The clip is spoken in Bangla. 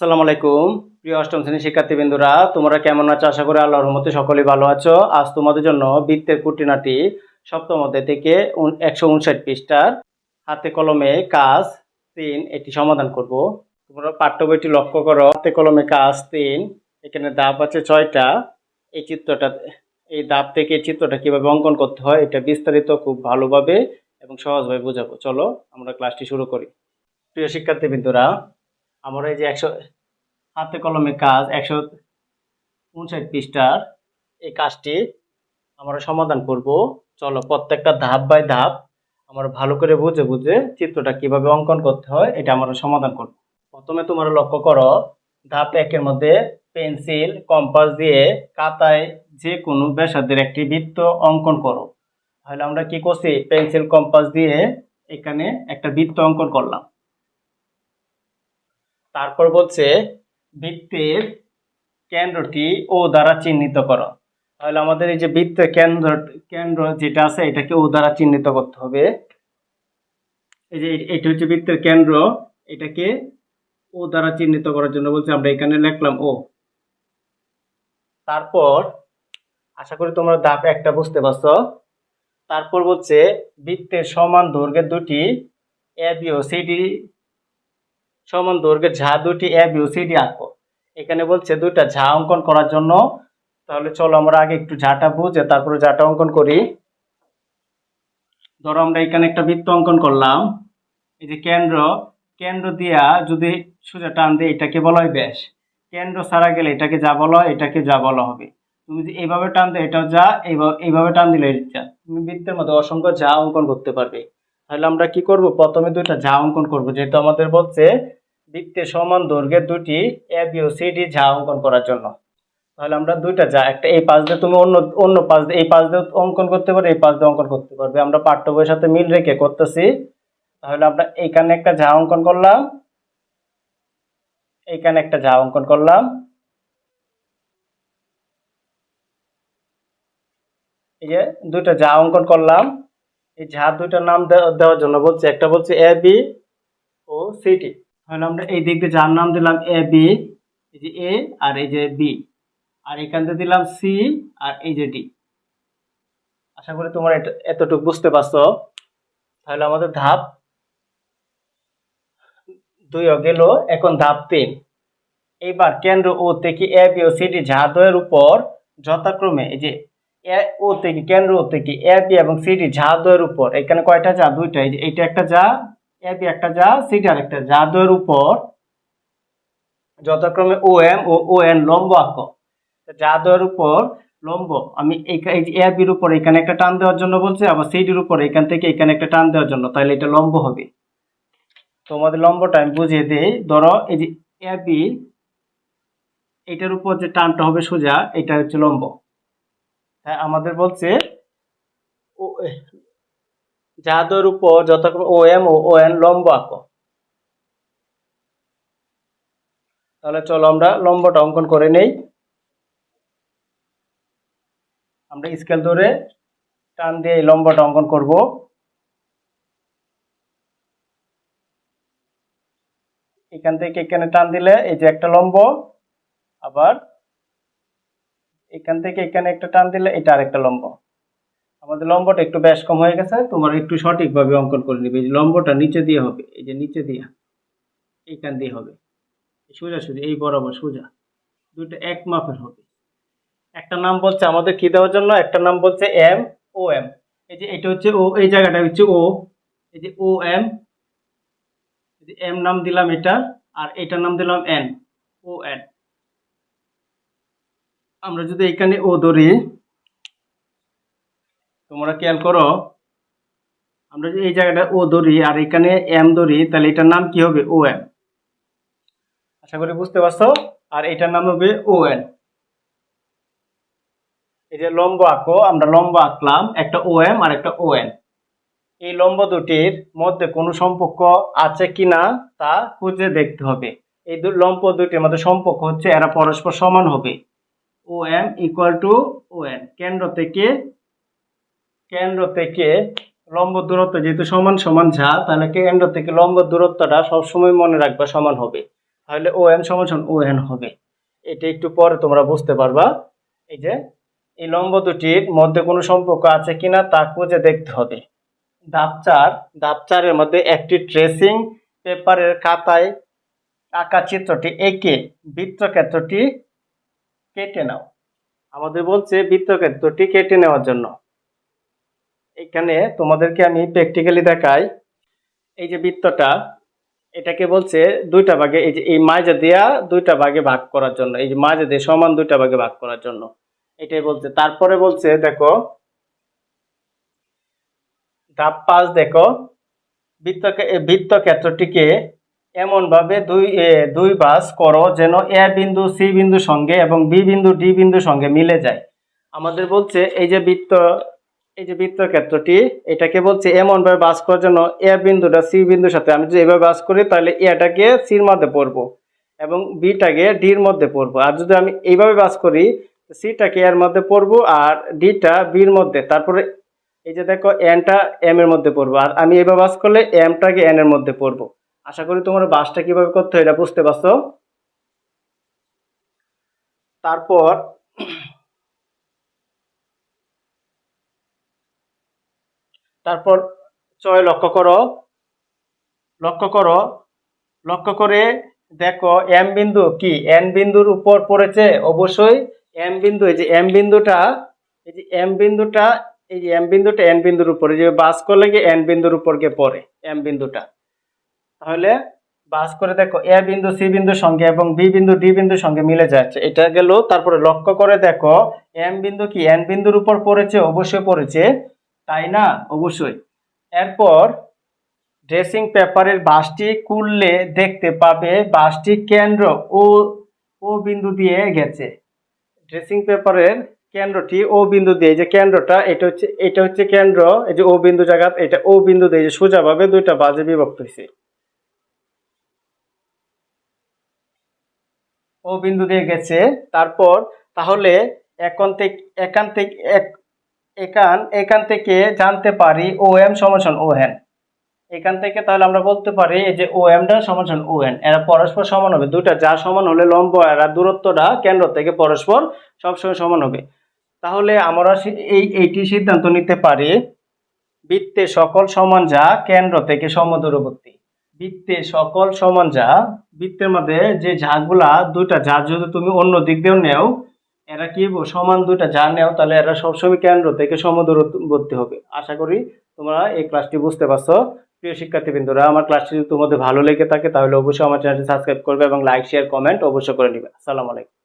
আসসালামু আলাইকুম। প্রিয় অষ্টম শ্রেণির শিক্ষার্থীবৃন্দুরা, তোমরা কেমন আছো? আশা করি আল্লাহর রহমতে সকলেই ভালো আছো। আজ তোমাদের জন্য বৃত্তের কুটিনাটি সপ্তম অধ্যায় থেকে একশো উনষাট পৃষ্ঠার হাতে কলমে কাজ তিন এটি সমাধান করব। তোমরা পাঠ্য বইটি লক্ষ্য করো। হাতে কলমে কাজ তিন, এখানে ধাপ আছে ছয়টা। এই চিত্রটা, এই ধাপ থেকে এই চিত্রটা কীভাবে অঙ্কন করতে হয়, এটা বিস্তারিত খুব ভালোভাবে এবং সহজভাবে বোঝাবো। চলো আমরা ক্লাসটি শুরু করি। প্রিয় শিক্ষার্থীবৃন্দুরা আমরা এই যে একশো হাতে কলমে কাজ, একশো উনষাট পৃষ্ঠার এই কাজটি আমরা সমাধান করব। চলো প্রত্যেকটা ধাপ বাই ধাপ আমরা ভালো করে বুঝে বুঝে চিত্রটা কীভাবে অঙ্কন করতে হয় এটা আমরা সমাধান করব। প্রথমে তোমরা লক্ষ্য করো, ধাপ একের মধ্যে পেন্সিল, কম্পাস দিয়ে কাতায় যে কোনো ব্যাসার্ধের একটি বৃত্ত অঙ্কন করো। তাহলে আমরা কি করছি? পেন্সিল, কম্পাস দিয়ে এখানে একটা বৃত্ত অঙ্কন করলাম। তারপর বলছে, বৃত্তের কেন্দ্রটি ও দ্বারা চিহ্নিত করো। তাহলে আমাদের এই যে বৃত্তের কেন্দ্র কেন্দ্র যেটা আছে, এটাকে ও দ্বারা চিহ্নিত করতে হবে। এই যে এটা হচ্ছে বৃত্তের কেন্দ্র, এটাকে ও দ্বারা চিহ্নিত করার জন্য বলছে, আমরা এখানে লিখলাম ও। তারপর, আশা করি তোমরা ধাপ একটা বুঝতে পারছ। তারপর বলছে, বৃত্তের সমান দৈর্ঘ্যের দুটি, এ বি ও সিডি সমান দৈর্ঘ্যের ঝা দুটি এ সিডি আঁকো এখানে বলছে দুইটা ঝা অঙ্কন করার জন্য। তাহলে চলো আমরা আগে একটু ঝাটা বুঝে তারপরে ঝাটা অঙ্কন করি। ধরো আমরা এখানে একটা বৃত্ত অঙ্কন করলাম। এই যে কেন্দ্র কেন্দ্র দিয়া যদি সোজা টান দিয়ে এটাকে বলা হয় ব্যাস। কেন্দ্র ছাড়া গেলে এটাকে যা বলা হয়, এটাকে যা বলা হবে। তুমি যদি এইভাবে টান দিলে এটাও যা এইভাবে এইভাবে টান দিলে যা। তুমি বৃত্তের মধ্যে অসংখ্য যা অঙ্কন করতে পারবে। তাহলে আমরা কি করব? প্রথমে দুইটা যা অঙ্কন করব। যেহেতু আমাদের বলছে বৃত্তের সমান দৈর্ঘ্যের দুটি এ বি ও সি ডি যা অঙ্কন করার জন্য। তাহলে আমরা দুইটা যা একটা এই পাশ দিয়ে তুমি অন্য অন্য পাশ দিয়ে, এই পাশ দিয়ে অঙ্কন করতে পারবে এই পাশ দিয়ে অঙ্কন করতে পারবে। আমরা পাঠ্য বইয়ের সাথে মিল রেখে করতেছি। তাহলে আমরা এইখানে একটা যা অঙ্কন করলাম। এইখানে একটা যা অঙ্কন করলাম। এই যে দুইটা যা অঙ্কন করলাম। এই যা দুইটার নাম দেওয়ার জন্য বলছে, একটা বলছে এ বি ও সিটি তাহলে আমরা এই দিক দিয়ে যার নাম দিলাম এ বি এই যে এ আর এই যে বি আর এখান থেকে দিলাম সি আর এই যে ডি আশা করি তোমরা এতটুকু বুঝতে পারছ। তাহলে আমাদের ধাপ দুই গেল, এখন ধাপ তিন। এইবার কেন্দ্র ও থেকে এ বি ও সি ডি ঝাঁদয়ের উপর যথাক্রমে এই যে এ ও থেকে, কেন্দ্র ও থেকে এ বি এবং সি ডি ঝাঁদয়ের উপর, এখানে কয়টা যা? দুইটা। এই যে এইটা একটা যা এ একটা যা সি ডি আর একটা ঝাঁদয়ের উপর যথাক্রমে ও এম ও ও এন লম্ব আঁকো জাদুর উপর লম্ব, আমি এই- যে এ বির উপর এখানে একটা টান দেওয়ার জন্য বলছে, আবার সিডির উপর এখান থেকে এখানে একটা টান দেওয়ার জন্য তাহলে এটা লম্ব হবে। তোমাদের লম্বটা আমি বুঝিয়ে দিই। ধরো, এই যে এ বি এটার উপর যে টানটা হবে সোজা, এটা হচ্ছে লম্ব। হ্যাঁ আমাদের বলছে ও জাদুর উপর যতক্ষণ ও এম ও ও এন লম্ব আঁকো। তাহলে চলো আমরা লম্বটা অঙ্কন করে নেই। আমরা স্কেল ধরে টান দিয়ে এই লম্বটা অঙ্কন করব। এখান থেকে এখানে টান দিলে এই যে একটা লম্ব, আবার এখান থেকে এখানে একটা টান দিলে এটা আরেকটা লম্ব। আমাদের লম্বটা একটু বেশ কম হয়ে গেছে, তোমার একটু সঠিকভাবে অঙ্কন করে নিবে। এই লম্বটা নিচে দিয়ে হবে, এই যে নিচে দিয়ে, এইখান দিয়ে হবে। সোজা সোজা, এই বরাবর সোজা। দুইটা এক মাপের হবে। একটা নাম বলছে আমাদের কি দেওয়ার জন্য? একটা নাম বলছে এম, ও এম। এই যে এটা হচ্ছে ও, এই জায়গাটা হচ্ছে ও। এই যে ও এম এম নাম দিলাম এটা, আর এটার নাম দিলাম এন, ও এন। আমরা যদি এখানে ও ধরি তোমরা খেয়াল করো, আমরা যদি এই জায়গাটা ও ধরি আর এখানে এম ধরি, তাহলে এটার নাম কি হবে ও এম আশা করি বুঝতে পারছ? আর এটার নাম হবে ও এন যে লম্ব আঁকো, আমরা লম্ব আঁকলাম, একটা ও এম আর একটা ও এন এই লম্ব দুটির মধ্যে কোনো সম্পর্ক আছে কি না তা খুঁজে দেখতে হবে। এই লম্ব দুটির মধ্যে সম্পর্ক হচ্ছে, এরা পরস্পর সমান হবে। O M equal to O N কেন্দ্র থেকে কেন্দ্র থেকে লম্ব দূরত্ব যেহেতু সমান সমান ঝা তাহলে কেন্দ্র থেকে লম্ব দূরত্বটা সবসময় মনে রাখবা সমান হবে। তাহলে ও এন সমান সমান ও এন হবে। এটা একটু পরে তোমরা বুঝতে পারবা। এই যে, এই লম্ব দুটির মধ্যে কোনো সম্পর্ক আছে কিনা তা খুঁজে দেখতে হবে। ধাপ চার, ধাপ চারের মধ্যে একটি ট্রেসিং পেপারের খাতায় আঁকা চিত্রটি এঁকে বৃত্তক্ষেত্রটি কেটে নাও। আমাদের বলছে বৃত্তক্ষেত্রটি কেটে নেওয়ার জন্য। এখানে তোমাদেরকে আমি প্র্যাকটিক্যালি দেখাই। এই যে বৃত্তটা, এটাকে বলছে দুইটা ভাগে, এই যে এই মাঝে দেয়া দুইটা ভাগে ভাগ করার জন্য, এই যে মাঝে দিয়ে সমান দুইটা ভাগে ভাগ করার জন্য। এটাই বলছে। তারপরে বলছে, দেখো, ধাপ পাঁচ, দেখো, বৃত্ত বৃত্ত ক্ষেত্রটিকে এমন ভাবে দুই দুই বাস করো যেন এ বিন্দু, সি বিন্দুর সঙ্গে এবং বি বিন্দু, ডি বিন্দুর সঙ্গে মিলে যায়। আমাদের বলছে, এই যে বৃত্ত এই যে বৃত্ত ক্ষেত্রটি, এটাকে বলছে এমন ভাবে বাস করার জন্য এ বিন্দুটা সি বিন্দুর সাথে। আমি যদি এভাবে বাস করি, তাহলে এটাকে সির মধ্যে পড়ব এবং বিটাকে ডির মধ্যে পড়ব। আর যদি আমি এইভাবে বাস করি সিটাকে এর মধ্যে পড়ব আর ডিটা বির মধ্যে। তারপরে এই যে দেখো এনটা এম এর মধ্যে পড়ব। আর আমি এইভাবে বাস করলে এমটাকে এন এর মধ্যে পড়ব। আশা করি তোমরা বাসটা কীভাবে করতে হয় এটা বুঝতে পারছ। তারপর তারপর ছয়, লক্ষ্য করো। লক্ষ্য করো। লক্ষ্য করে দেখো, এম বিন্দু কি? এন বিন্দুর উপর পড়েছে? অবশ্যই এম বিন্দু। এই যে এম বিন্দুটা, এই যে এম বিন্দুটা, এই যে এম বিন্দুটা এন বিন্দুর উপরে। যে বাস করলে গিয়ে এন বিন্দুর উপর গিয়ে পড়ে, এম বিন্দুটা? তাহলে বাস করে দেখো, এ বিন্দু, সি বিন্দুর সঙ্গে এবং বি বিন্দু, ডি বিন্দুর সঙ্গে মিলে যাচ্ছে। এটা গেল, তারপরে লক্ষ্য করে দেখো, এম বিন্দু কি? এন বিন্দুর উপর পড়েছে, অবশ্যই পড়েছে। তাই না? অবশ্যই। এরপর ড্রেসিং পেপারের বাসটি খুললে দেখতে পাবে বাসটি কেন্দ্র ও ও বিন্দু দিয়ে গেছে। ড্রেসিং পেপারের কেন্দ্রটি ও বিন্দু দিয়ে যে কেন্দ্রটা, এটা হচ্ছে এটা হচ্ছে কেন্দ্র, এই যে ও বিন্দু জায়গা, এটা ও বিন্দু দিয়ে যে সোজাভাবে দুইটা বাজে বিভক্ত হয়েছে। ও বিন্দু দিয়ে গেছে। তারপর তাহলে এখন থেকে, এখান থেকে এখান এখান থেকে জানতে পারি ও এম সমান ও এন এখান থেকে তাহলে আমরা বলতে পারি এই যে ও এমটা সমান ও এন এরা পরস্পর সমান হবে। দুইটা যা সমান হলে লম্ব এরা দূরত্বটা কেন্দ্র থেকে পরস্পর সবসময় সমান হবে। তাহলে আমরা এই, এইটি সিদ্ধান্ত নিতে পারি, বৃত্তে সকল সমান যা কেন্দ্র থেকে সমদূরবর্তী। বৃত্তে সকল সমান যা, বৃত্তের মধ্যে যে ঝাঁকগুলা, দুইটা যা যদি তুমি অন্য দিক দিয়েও নেও এরা কি? সমান দুইটা, যা নেও তাহলে এরা সবসময় কেন্দ্র থেকে সমদূরবর্তী হবে। আশা করি তোমরা এই ক্লাসটি বুঝতে পারছ। প্রিয় শিক্ষার্থীবৃন্দরা, আমার ক্লাসটি যদি তোমাদের ভালো লেগে থাকে, তাহলে অবশ্যই আমার চ্যানেলটি সাবস্ক্রাইব করবে এবং লাইক শেয়ার কমেন্ট অবশ্যই করে নেবে। আসসালামু আলাইকুম।